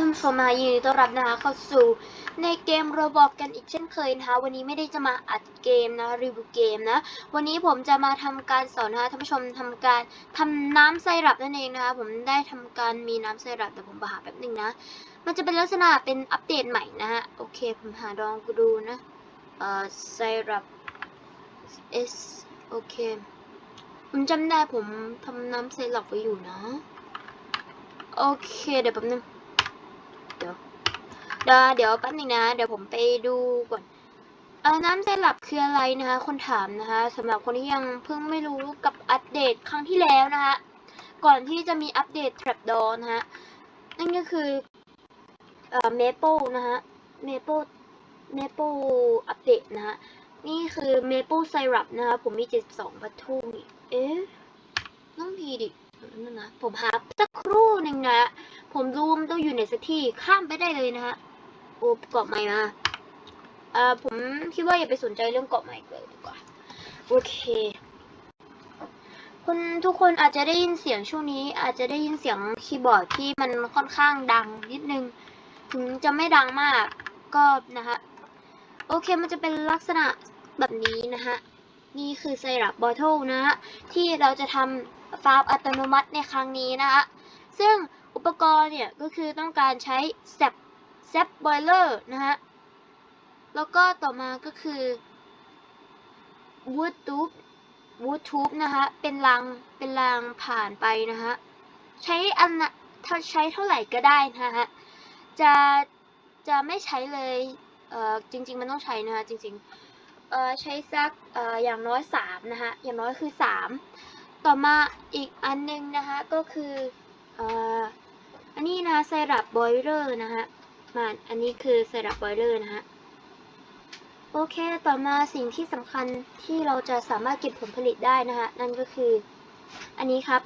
ท่านผู้ชมมายินดีต้อนรับนะคะเข้าสู่ในเกมโรบอกกันอีกเช่นเคยนะคะ วันนี้ไม่ได้จะมาอัดเกมนะรีวิวเกมนะ วันนี้ผมจะมาทำการสอนนะคะท่านผู้ชมทำการทำน้ำไซรัปนั่นเองนะคะ ผมได้ทำการมีน้ำไซรัปแต่ผมไปหาแป๊บหนึ่งนะ มันจะเป็นลักษณะเป็นอัปเดตใหม่นะฮะโอเคผมหาลองดูนะเอ่อไซรัป S โอเคผมจำได้ผมทำน้ำไซรัปไว้อยู่นะ โอเค เดี๋ยวแป๊บนึง เดี๋ยวเดี๋ยวแป๊บนึงนะ เดี๋ยวผมไปดูก่อนเออน้ำไซรัปคืออะไรนะคะ คนถามนะคะสำหรับคนที่ยังเพิ่งไม่รู้กับอัปเดตครั้งที่แล้วนะคะก่อนที่จะมีอัปเดต Trapdoor นะฮะนั่นก็คือเอ่อ Maple นะฮะ Maple Maple อัปเดตนะฮะนี่คือ Maple Syrup นะคะผมมี 72ปัทุนี่เอ๊ะต้องพีดินั่นนะผมหาสักครู่หนึ่งนะ ผมรูมต้องอยู่ในสักที่ข้ามไปได้เลยนะฮะ โอ้เกาะใหม่มาเอ่อผมคิดว่าอย่าไปสนใจเรื่องเกาะใหม่เลยดีกว่า โอเคคุณทุกคนอาจจะได้ยินเสียงช่วงนี้ อาจจะได้ยินเสียงคีย์บอร์ดที่มันค่อนข้างดังนิดนึง ถึงจะไม่ดังมากก็นะฮะโอเคมันจะเป็นลักษณะแบบนี้นะฮะนี่คือไซรัปบอทเทลนะฮะที่เราจะทำฟาร์มอัตโนมัติในครั้งนี้นะฮะซึ่งอุปกรณ์เนี่ยก็คือต้องการใช้แซป แซปบอยเลอร์นะฮะ แล้วก็ต่อมาก็คือ wood tube wood tube นะคะ เป็นรางเป็นรางผ่านไปนะฮะ ใช้อันถ้าใช้เท่าไหร่ก็ได้นะฮะ จะจะไม่ใช้เลย เอ่อจริง ๆ มันต้องใช้นะฮะจริงๆ เอ่อใช้สักเอ่ออย่างน้อยสามนะฮะอย่างน้อยคือสามต่อมาอีกอันหนึงนะคะก็คือเอ่ออันนี้นะไซรัปบอยเลอร์นะฮะ มาอันนี้คือไซรัปบอยเลอร์นะฮะ โอเค ต่อมาสิ่งที่สำคัญที่เราจะสามารถเก็บผลผลิตได้นะฮะ นั่นก็คือ อันนี้ครับ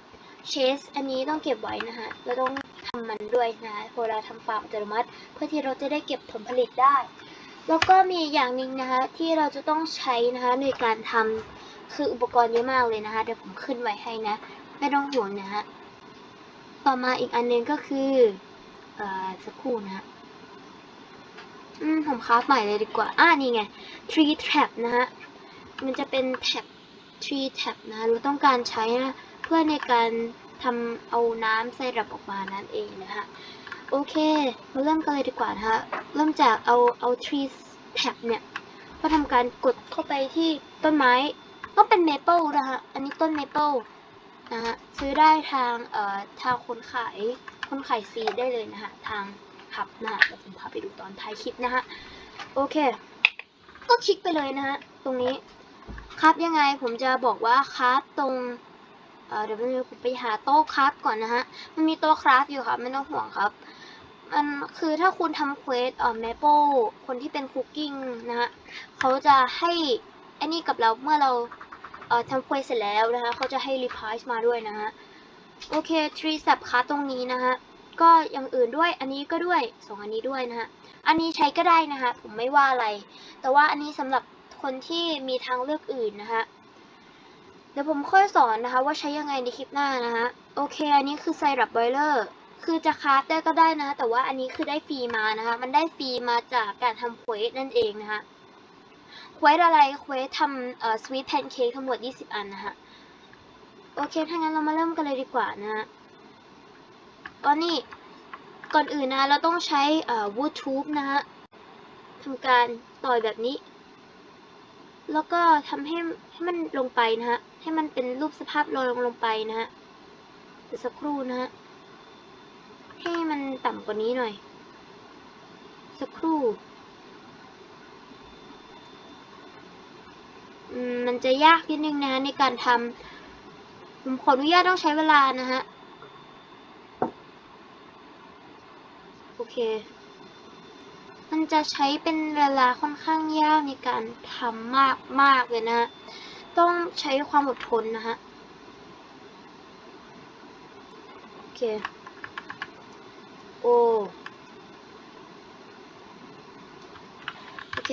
เชสอันนี้ต้องเก็บไว้นะฮะ เราต้องทำมันด้วยนะเวลาทำฟาร์มอัตโนมัติ เพื่อที่เราจะได้เก็บผลผลิตได้ แล้วก็มีอย่างหนึ่งนะคะที่เราจะต้องใช้นะคะในการทำคืออุปกรณ์เยอะมากเลยนะคะเดี๋ยวผมขึ้นไว้ให้นะ ไม่ต้องห่วงนะฮะ ต่อมาอีกอันหนึงก็คือ เอ่อสักครู่นะฮะ อืมผมคราฟใหม่เลยดีกว่า อ่านี่ไง tree trap นะฮะ มันจะเป็นแท็บ tree trap นะ เราต้องการใช้นะ เพื่อในการทำเอาน้ำไซรัปออกมานั่นเองนะฮะ โอเค มาเริ่มกันเลยดีกว่านะฮะ เริ่มจากเอาเอา tree tab เนี่ย ก็ทำการกดเข้าไปที่ต้นไม้ ต้องเป็น maple นะฮะ อันนี้ต้น maple นะฮะ ซื้อได้ทางเอ่อทางคนขาย คนขายซีดได้เลยนะฮะ ทาง พับนะฮะเดี๋ยวผมพาไปดูตอนท้ายคลิปนะฮะโอเค ก็คลิกไปเลยนะฮะตรงนี้ครับยังไงผมจะบอกว่าครับตรงเเดี๋ยวผมไปหาโต๊ะครับก่อนนะฮะมันมีโต๊ะครับอยู่ครับไม่ต้องห่วงครับมันคือถ้าคุณทำเควสเอ่อ Maple คนที่เป็นคุกกิ้งนะฮะเขาจะให้ไอ้นี่กับเราเมื่อเราเอ่อทำเควสเสร็จแล้วนะคะเขาจะให้รีพายมาด้วยนะฮะโอเคทรีสับคัตรงนี้นะฮะ ก็อย่างอื่นด้วย อันนี้ก็ด้วยสองอันนี้ด้วยนะฮะ อันนี้ใช้ก็ได้นะคะ ผมไม่ว่าอะไร แต่ว่าอันนี้สำหรับคนที่มีทางเลือกอื่นนะคะเดี๋ยวผมค่อยสอนนะคะ ว่าใช้ยังไงในคลิปหน้านะฮะโอเค อันนี้คือไซรัปบอยเลอร์ คือจะคราฟได้ก็ได้นะ แต่ว่าอันนี้คือได้ฟรีมานะคะ มันได้ฟรีมาจากการทำเควสนั่นเองนะคะเควสอะไรเควสทำเอ่อสวีทแพนเค้กทั้งหมด 20 อันนะคะ โอเค ถ้างั้นเรามาเริ่มกันเลยดีกว่านะฮะ ตอนนี้ก่อนอื่นนะเราต้องใช้อ่อ wood tube นะฮะทำการต่อยแบบนี้ แล้วก็ทำให้ให้มันลงไปนะฮะ ให้มันเป็นรูปสภาพลอยลงลงไปนะฮะเดี๋ยวสักครู่นะฮะ ให้มันต่ำกว่านี้หน่อย สักครู่มมันจะยากนิดนึงนะฮะในการทำผมขออนุญาตต้องใช้เวลานะฮะ โอ เค มันจะใช้เป็นเวลาค่อนข้างยากในการทำมากมากเลยนะต้องใช้ความอดทนนะฮะ โอเค โอ้โอเค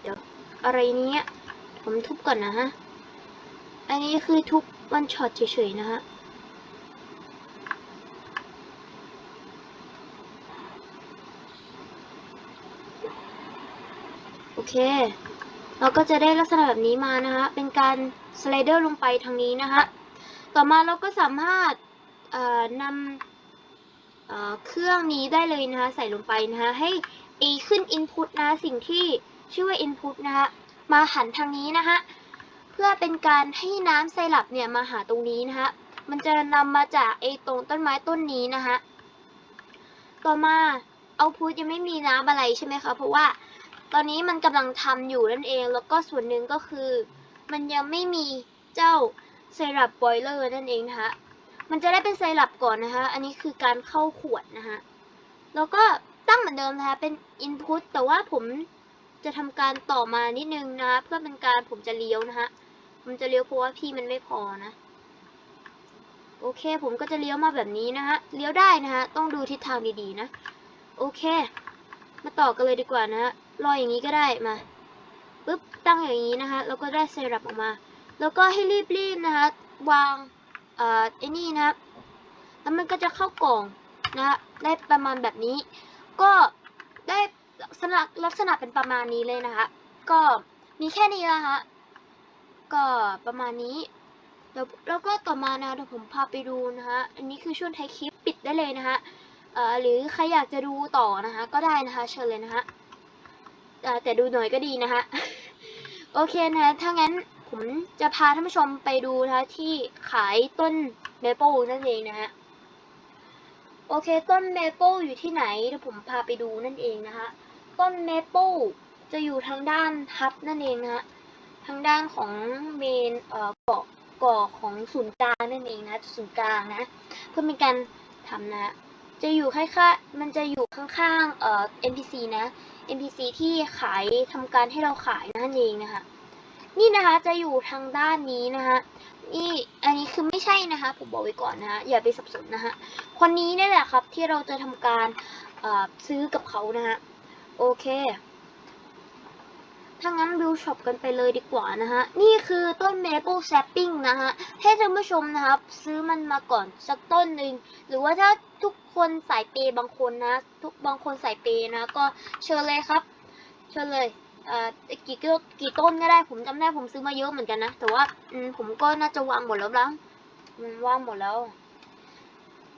เดี๋ยว อะไรเนี้ย ผมทุบก่อนนะฮะ อันนี้คือทุบวันช็อตเฉยๆนะฮะ เค เราก็จะได้ลักษณะแบบนี้มานะฮะเป็นการสไลเดอร์ลงไปทางนี้นะฮะต่อมาเราก็สามารถนำเเครื่องนี้ได้เลยนะคะ ใส่ลงไปนะคะให้ไอขึ้น input นะ สิ่งที่ชื่อว่า input นะคะมาหันทางนี้นะคะเพื่อเป็นการให้น้ำไซรัปเนี่ยมาหาตรงนี้นะคะมันจะนำมาจากไอตรงต้นไม้ต้นนี้นะคะต่อมาเอาพุทยังไม่มีน้ำอะไรใช่ไหมคะ เพราะว่า ตอนนี้มันกำลังทำอยู่นั่นเอง แล้วก็ส่วนหนึ่งก็คือ มันยังไม่มีเจ้าไซรัปบอยเลอร์นั่นเองนะคะมันจะได้เป็นไซรัปก่อนนะคะ อันนี้คือการเข้าขวดนะคะแล้วก็ตั้งเหมือนเดิมนะคะ เป็น input แต่ว่าผมจะทำการต่อมานิดนึงนะเพื่อเป็นการผมจะเลี้ยวนะคะผมจะเลี้ยวเพราะว่าพี่มันไม่พอนะ โอเค ผมก็จะเลี้ยวมาแบบนี้นะฮะ เลี้ยวได้นะฮะ ต้องดูทิศทางดีๆนะ โอเค มาต่อกันเลยดีกว่านะฮะ รออย่างนี้ก็ได้มาปึ๊บตั้งอย่างนี้นะคะแล้วก็ได้เซรั่มออกมา แล้วก็ให้รีบๆนะคะวางเอ่อไอ้นี่นะครับแล้วมันก็จะเข้ากล่องนะได้ประมาณแบบนี้ ก็ได้ลักษณะลักษณะเป็นประมาณนี้เลยนะคะ ก็มีแค่นี้ละฮะก็ประมาณนี้แล้วแล้วก็ต่อมานะเดี๋ยวผมพาไปดูนะคะ อันนี้คือช่วงท้ายคลิปปิดได้เลยนะคะเอ่อหรือใครอยากจะดูต่อนะคะ ก็ได้นะคะเชิญเลยนะคะ แต่ดูหน่อยก็ดีนะคะโอเคนะถ้างั้นผมจะพาท่านผู้ชมไปดูนะคะที่ขายต้นเมเปิลนั่นเองนะฮะโอเค ต้นเมเปิลอยู่ที่ไหนเดี๋ยวผมพาไปดูนั่นเองนะคะต้นเมเปิลจะอยู่ทางด้านทับนั่นเองนะฮะทางด้านของเมนเอ่อเกาะเกาะของศูนย์กลางนั่นเองนะศูนย์กลางนะ เพื่อเป็นการทำนะ จะอยู่ค่ายๆมันจะอยู่ข้างๆเอ่อ NPC นะ NPC ที่ขายทำการให้เราขายนั่นเองนะคะนี่นะคะจะอยู่ทางด้านนี้นะคะนี่อันนี้คือไม่ใช่นะคะผมบอกไว้ก่อนนะคะอย่าไปสับสนนะคะคนนี้นี่แหละครับที่เราจะทำการเอ่อซื้อกับเขานะคะโอเค ถ้างั้นวิวช็อปกันไปเลยดีกว่านะฮะ นี่คือต้น Maple Sapling นะฮะ ให้ท่านผู้ชมนะครับ ซื้อมันมาก่อนสักต้นหนึ่ง หรือว่าถ้าทุกคนสายเปย์บางคนนะ ทุกบางคนสายเปย์นะ ก็เชิญเลยครับ เชิญเลยเอ่อกี่กี่ต้นก็ได้ผมจำได้ผมซื้อมาเยอะเหมือนกันนะ แต่ว่าอืมผมก็น่าจะวางหมดแล้วมั้งวางหมดแล้ว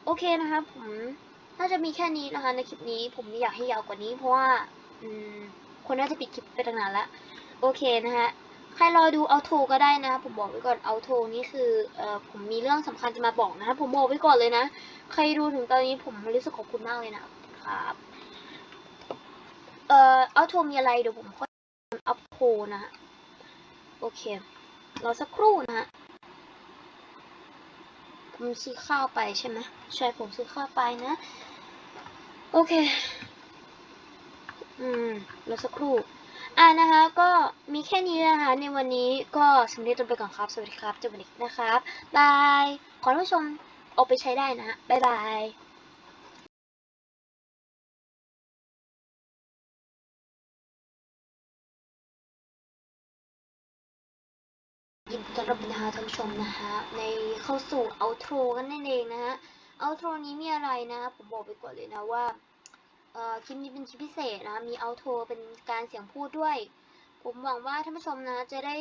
โอเคนะคะผมน่าจะมีแค่นี้นะคะ ในคลิปนี้ผมไม่อยากให้ยาวกว่านี้เพราะว่า อืม คนน่าจะปิดคลิปไปตั้งนานแล้วโอเคนะฮะใครรอดูเอาโทก็ได้นะผมบอกไว้ก่อนเอาโทนี่คือเอ่อผมมีเรื่องสำคัญจะมาบอกนะผมบอกไว้ก่อนเลยนะ ใครดูถึงตอนนี้ผมรู้สึกขอบคุณมากเลยนะครับเอ่อเอาโทมีอะไรเดี๋ยวผมค่อยอัพโทนะฮะโอเครอสักครู่นะฮะผมซื้อข้าวไปใช่ไหมใช่ผมซื้อข้าวไปนะ โอเค อืมรอสักครู่ อ่านะคะ ก็มีแค่นี้นะคะ ในวันนี้ก็สำเร็จจนไปก่อนครับ สวัสดีครับเจอกันอีกนะครับบาย ขอท่านผู้ชมเอาไปใช้ได้นะฮะบายบายยินดีต้อนรับนะคะท่านผู้ชมนะคะในเข้าสู่เอาโทรกันนั่นเองนะฮะเอาโทรนี้มีอะไรนะ ผมบอกไปก่อนเลยนะว่า คลิปนี้เป็นคลิปพิเศษนะมีเอาโทรเป็นการเสียงพูดด้วย ผมหวังว่าท่านผู้ชมนะจะได้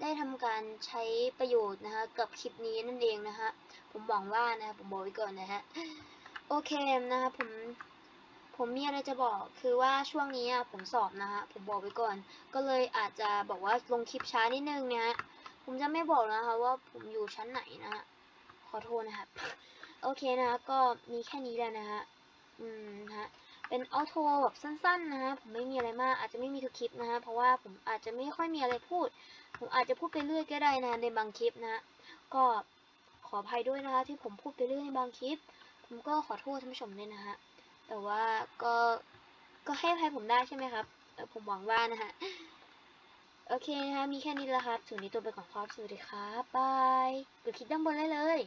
ได้ทำการใช้ประโยชน์นะคะกับคลิปนี้นั่นเองนะคะผมหวังว่านะผมบอกไว้ก่อนนะฮะโอเคนะคะผมผมมีอะไรจะบอกคือว่าช่วงนี้อะผมสอบนะคะผมบอกไว้ก่อน ก็เลยอาจจะบอกว่าลงคลิปช้านิดนึงนะฮะผมจะไม่บอกนะคะว่าผมอยู่ชั้นไหนนะฮะขอโทษนะครับ โอเคนะคะก็มีแค่นี้แหละนะฮะ อืมฮะเป็นออโทแบบสั้นๆนะฮะผมไม่มีอะไรมาก อาจจะไม่มีทุกคลิปนะฮะเพราะว่าผมอาจจะไม่ค่อยมีอะไรพูด ผมอาจจะพูดไปเรื่อยก็ได้นะในบางคลิปนะก็ขออภัยด้วยนะคะ ที่ผมพูดไปเรื่อยในบางคลิป ผมก็ขอโทษท่านผู้ชมด้วยนะฮะแต่ว่าก็ก็ให้อภัยผมได้ใช่ไหมครับเออผมหวังว่านะฮะโอเคนะคะมีแค่นี้แล้วครับถึงนี้ตัวไปก่อนครับสวัสดีครับบายกดคลิปด้านบนได้เลย